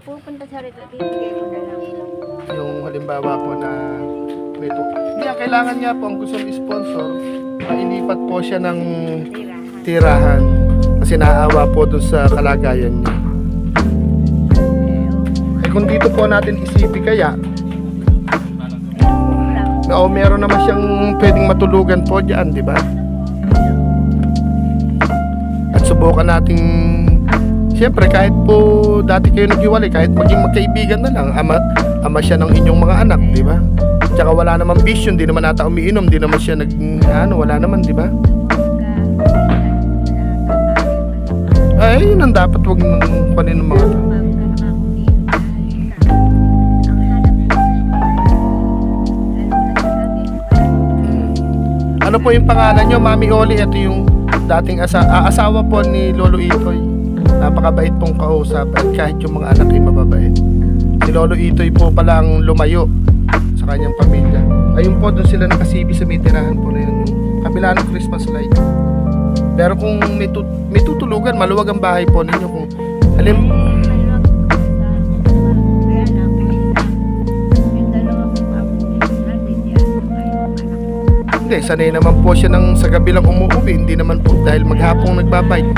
Pupunta sa rito. Yung halimbawa po na tu- Hindi, ang kailangan niya po ang gustong sponsor, mailipat po siya ng Tirahan. kasi naawa po dun sa kalagayan niya. Eh kung dito po natin isipi kaya, na oh, meron naman siyang pwedeng matulugan po diyan, di ba? At subukan nating Siyempre, kahit po dati kayo naghiwalay, kahit maging magkaibigan na lang, ama, ama siya ng inyong mga anak, di ba? Tsaka wala namang bisyo, hindi naman ata umiinom, di naman siya nag, ano, wala naman, di ba? Ay, yun ang dapat wag nang panin ng mga to. Ano po yung pangalan nyo, Mami Oli? Ito yung dating asa ah, asawa po ni Lolo Itoy. Napakabait pong kausap at kahit yung mga anak ay mababait. Si Lolo Itoy po pala ang lumayo sa kanyang pamilya. Ayun po, doon sila nakasibi sa may tirahan po na yun. Kabila ng Christmas light. Pero kung may, tut- may tutulugan, maluwag ang bahay po ninyo. Kung halim, hindi, sanay naman po siya ng sa gabi lang umuwi. Hindi naman po dahil maghapong nagbabike.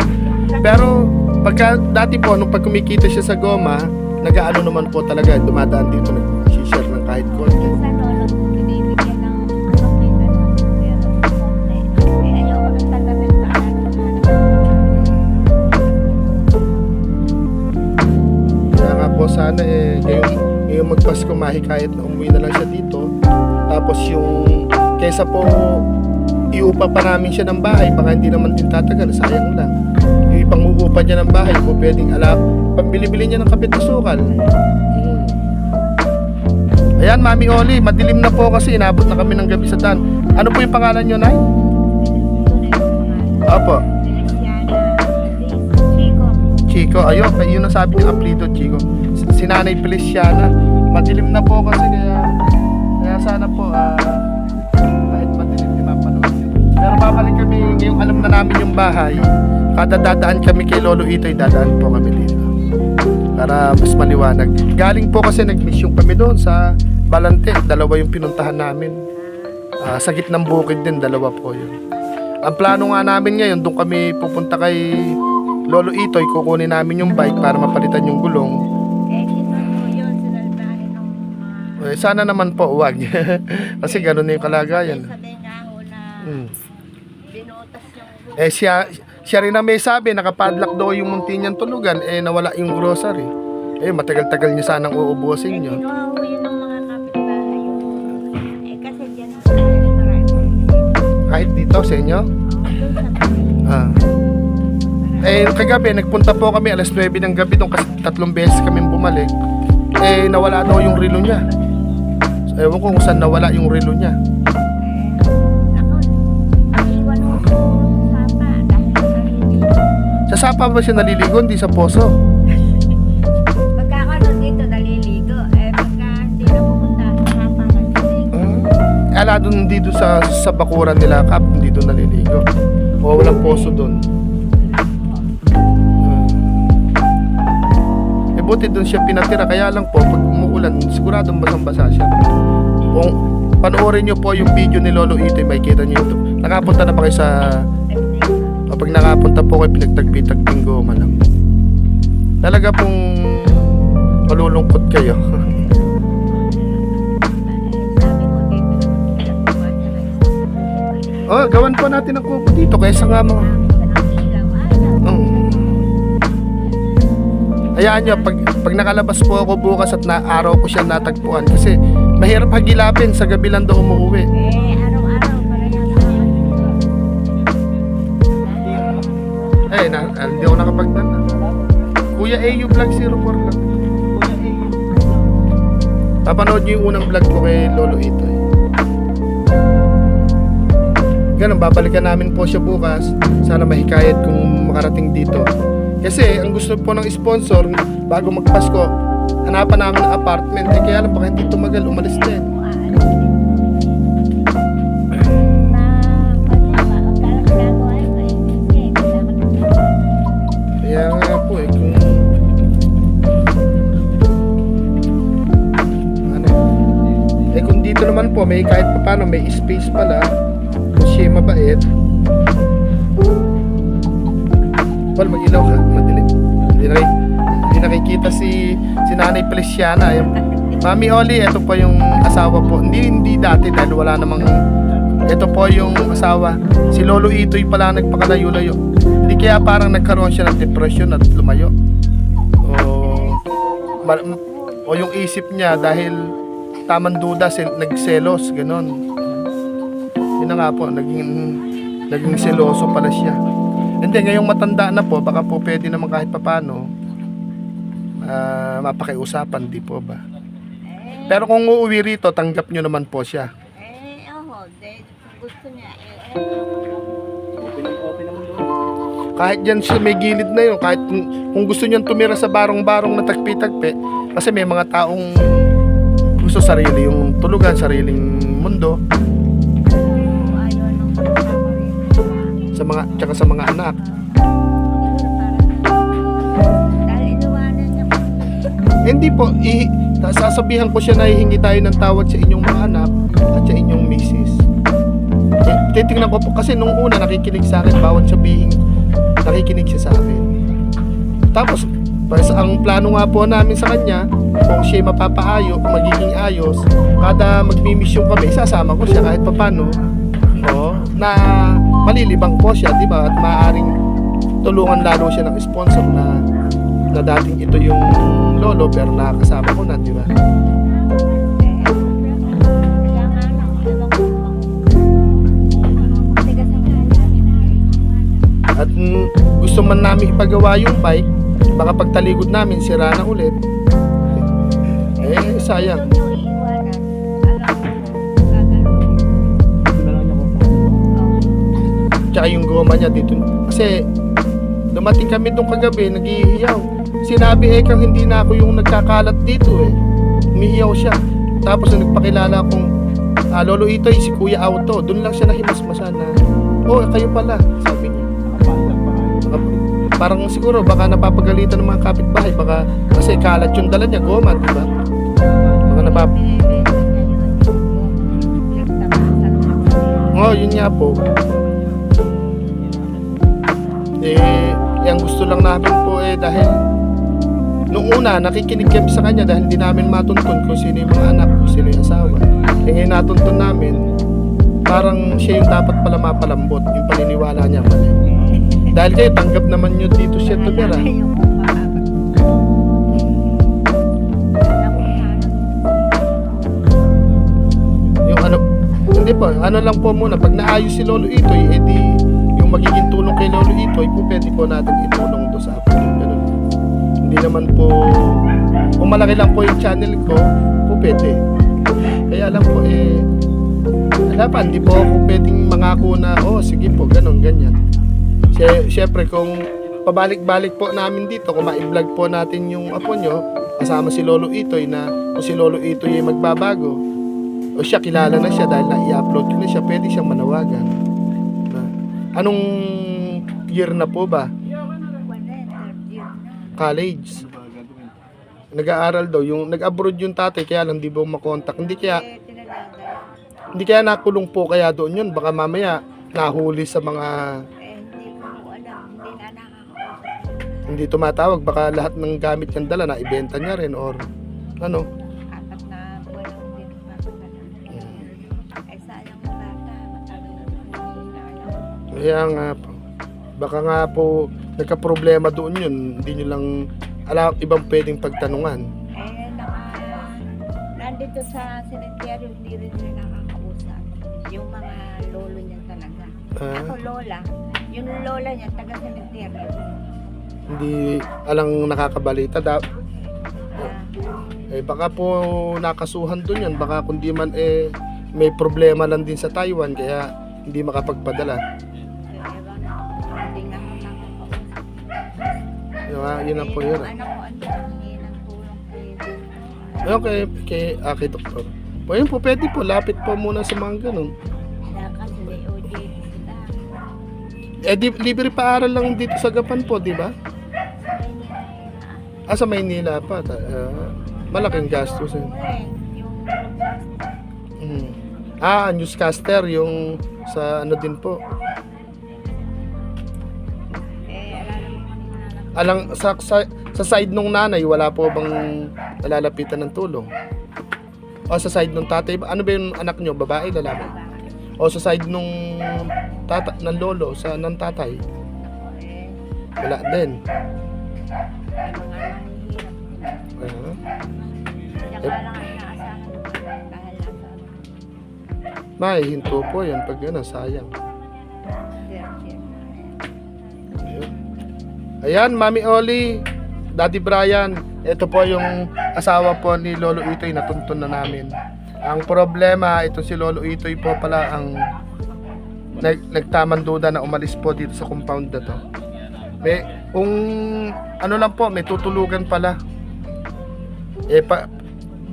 Pero pagka dati po, nung pag kumikita siya sa goma, nagaano naman po talaga, dumadaan dito, nag-share ng kahit konti. Kaya nga po sana eh, ngayong, ngayong magpasko mahikayat na umuwi na lang siya dito. Tapos yung, kesa po iupa pa namin siya ng bahay, baka hindi naman din tatagal, sayang lang. Uupa niya ng bahay po, pwedeng ala, pambili-bili niya ng kapit na sukal. Ayan, Mami Oli, madilim na po kasi inabot na kami ng gabi sa daan. Ano po yung pangalan niyo, Nay? Opo, Chico. Ayun, yun ang sabi ng apelido, Chico. Si Nanay Feliciana. Madilim na po kasi kaya, kaya sana po, ah, kahit Pero babalik kami, ngayong alam na namin yung bahay, kada dadaan kami kay Lolo Itoy, dadaan po kami dito. Para mas maliwanag. Galing po kasi nag-mission kami doon sa Balante. Dalawa yung pinuntahan namin. Ah, sa gitnang bukid din, dalawa po yun. Ang plano nga namin ngayon, doon kami pupunta kay Lolo Itoy, kukunin namin yung bike para mapalitan yung gulong. Eh, sana naman po, wag. Kasi ganun na yung kalagayan. Sabi nga ho na Mm. Eh, siya, siya rin na may sabi, nakapadlock daw yung munti niyang tulugan, eh, nawala yung grocery. Eh, matagal-tagal niya sanang uubusin niyo. Kahit dito sa inyo. Tabi. Ah. Eh, kagabi, nagpunta po kami alas 9 ng gabi doon kasi tatlong beses kami bumalik. Eh, nawala daw yung relo niya. So, ewan ko kung saan nawala yung relo niya. Sa sapa ba siya naliligo, hindi sa poso? Pagka ako nandito naliligo, eh pagka hindi na pumunta, sa sapa naliligo. Hmm. Ala doon dito sa sa bakuran nila kap, hindi doon naliligo. O walang poso doon. Hmm. Eh buti doon siya pinatira kaya lang po pag umuulan siguradong basang-basa siya. Kung panoorin niyo po yung video ni Lolo Itoy, may kita niyo ito. Nakapunta na ba kayo sa kapag nakapunta po kayo pinagtagpi-tagping goma lang. Talaga pong malulungkot kayo. oh, gawan po natin ang kubo dito kaysa nga mga Mm. Hayaan nyo, pag, pag nakalabas po ako bukas at na araw ko siya natagpuan kasi mahirap hagilapin sa gabi lang daw umuwi. Eh, Eh, na, ah, hindi ako nakapagdala. Kuya AU Vlog 04 lang. Papanood nyo yung unang vlog ko kay Lolo Itoy. Ganun, babalikan namin po siya bukas. Sana mahikayat kung makarating dito. Kasi ang gusto po ng sponsor, bago magpasko, hanapan namin ng apartment. Eh kaya lang baka hindi tumagal, umalis din. Po, may kahit pa paano, may space pala. Siya mabait. Well, mag-ilaw ka, madilim. Hindi, na, hindi nakikita si, si Nanay Feliciana. Yung, Mami Oli, ito po yung asawa po. Hindi, hindi dati dahil wala namang... Ito po yung asawa. Si Lolo Itoy pala nagpakalayo-layo. Hindi kaya parang nagkaroon siya ng depression at lumayo. O, o yung isip niya dahil tamang duda, sel- nagselos, ganon. Yun na nga po, naging, naging seloso pala siya. Hindi, ngayong matanda na po, baka po pwede naman kahit papano ah, mapakiusapan, di po ba? Eh, Pero kung uuwi rito, tanggap nyo naman po siya. eh, oh, kung gusto niya, eh, doon. Kahit dyan siya may gilid na yun, kahit kung, kung gusto niyang tumira sa barong-barong na tagpi-tagpi, kasi may mga taong gusto sarili yung tulugan, sariling mundo, sa mga, tsaka sa mga anak. Hindi po, i, sasabihan ko siya na hihingi tayo ng tawad sa inyong mga anak at sa inyong misis. Eh, titingnan ko po, kasi nung una nakikinig sa akin, bawat sabihin, nakikinig siya sa akin. Tapos, pas ang plano nga po namin sa kanya, kung siya mapapaayo, kung magiging ayos, kada magmi-mission kami, sasama ko siya kahit papano. Oo, na malilibang po siya, di ba? At maaaring tulungan lalo siya ng sponsor na na dating ito yung lolo pero nakakasama ko na, di ba? At mm, gusto man namin ipagawa yung bike, baka pagtalikod namin, sira na ulit. Eh, sayang. Ito. Tsaka yung goma niya dito. Kasi, dumating kami doon kagabi, naghihiyaw. Sinabi eh kang hindi na ako yung nagkakalat dito eh. Umihiyaw siya. Tapos nung nagpakilala akong ah, Lolo Itoy, si Kuya Auto. Doon lang siya nahimasmasan na, oh, kayo pala, parang siguro baka napapagalitan ng mga kapitbahay. Baka kasi kalat yung dala niya goma di ba? Baka napap oh yun nga po. Eh yung gusto lang namin po eh dahil nung una nakikinig kami sa kanya dahil hindi namin matuntun kung sino yung mga anak kung sino yung asawa. Eh ngayon natuntun namin parang siya yung dapat pala mapalambot yung paniniwala niya. mali dahil kayo tanggap naman nyo dito siya tumira Wala yung ano, hindi po, ano lang po muna, pag naayos si Lolo Itoy, edi yung magiging tulong kay Lolo Itoy, po pwede po natin itulong do sa apo. Ganun. Hindi naman po, kung malaki lang po yung channel ko, po pwede. Kaya lang po eh, wala pa, hindi po ako pwedeng mangako na, oh sige po, ganun, ganyan. Siyempre kung pabalik-balik po namin dito, kung ma-vlog po natin yung apo nyo, kasama si Lolo Itoy na kung si Lolo Itoy ay magbabago, o siya kilala na siya dahil na-i-upload ko na siya, pwede siyang manawagan. Na, anong year na po ba? College. Nag-aaral daw. Yung nag-abroad yung tatay, kaya lang di ba makontak. Hindi kaya, hindi kaya nakulong po kaya doon yun. Baka mamaya nahuli sa mga hindi tumatawag. Baka lahat ng gamit niyang dala na ibenta niya rin or ano. Apat na buwan ang hindi napapagana. Ay, sayang bata. Kaya nga po. Baka nga po nagka-problema doon yun. Hindi nyo lang alam ibang pwedeng pagtanungan. Eh, naka, nandito sa cemetery, hindi rin nila nakakausap. Yung mga lolo niya talaga. Ah, Ako lola. Yung lola niya, taga cemetery. Hindi alang nakakabalita. Da, eh, baka po nakasuhan doon yan. Baka kundi man eh may problema lang din sa Taiwan kaya hindi makapagpadala. nakakausap. Yun, ah, yun ang po yun. Okay, kay, ah, kay doktor. Po yun po, pwede po. Lapit po muna sa mga ganun. Eh, di, libre paaral lang dito sa Gapan po, di ba? Ah, sa Maynila pa. Ah, malaking gastos. Eh. Eh, yung lugar, Mm. Mhm. Ah, newscaster yung sa ano din po. Alang sa, sa, sa side nung nanay wala po bang nalalapitan ng tulong? O sa side nung tatay, ano ba yung anak nyo, babae, lalaki? O sa side nung tata, ng lolo, sa ng tatay, wala din. nasa May hinto po yan pag ano, sayang. Ayan, Mami Oli, Daddy Brian, ito po yung asawa po ni Lolo Itoy, natuntun na namin. Ang problema, ito si Lolo Itoy po pala ang nag, nagtamang duda na umalis po dito sa compound na to. May, kung ano lang po, may tutulugan pala. Eh, pa,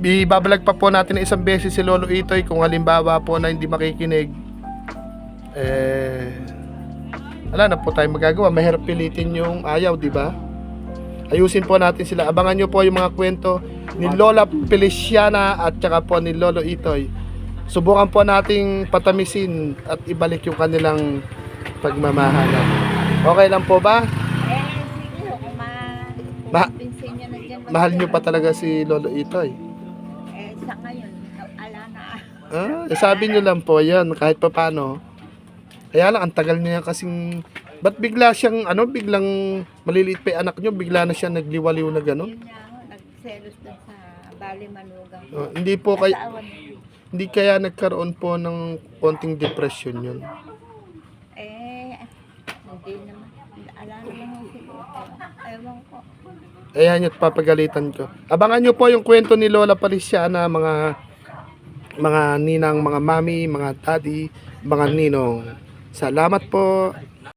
ibabalag pa po natin na isang beses si Lolo Itoy kung halimbawa po na hindi makikinig. Eh, wala na po tayong magagawa. Mahirap pilitin yung ayaw, di ba? Ayusin po natin sila. Abangan nyo po yung mga kwento ni Lola Feliciana at saka po ni Lolo Itoy. Subukan po nating patamisin at ibalik yung kanilang pagmamahalan. Okay lang po ba? Eh, sige, kung ma... Ma- nyo na dyan. Mahal nyo pa talaga si Lolo Itoy. Eh, sa ngayon, ala na. Ah, sabi nyo lang po yan kahit pa paano. Kaya lang, ang tagal niya kasing... Ba't bigla siyang, ano, biglang maliliit pa yung anak nyo, bigla na siya nagliwaliw na gano'n? Yun nga ako, nagselos doon sa Bali Manugang. Oh, hindi po kay Asawa niya. hindi kaya nagkaroon po ng konting depression yun. Eh, hindi naman. Ala naman siguro. Ewan ko. Ayan yung papagalitan ko. Abangan nyo po yung kwento ni Lola Palisiana, mga mga ninang, mga mami, mga daddy, mga ninong. Salamat po.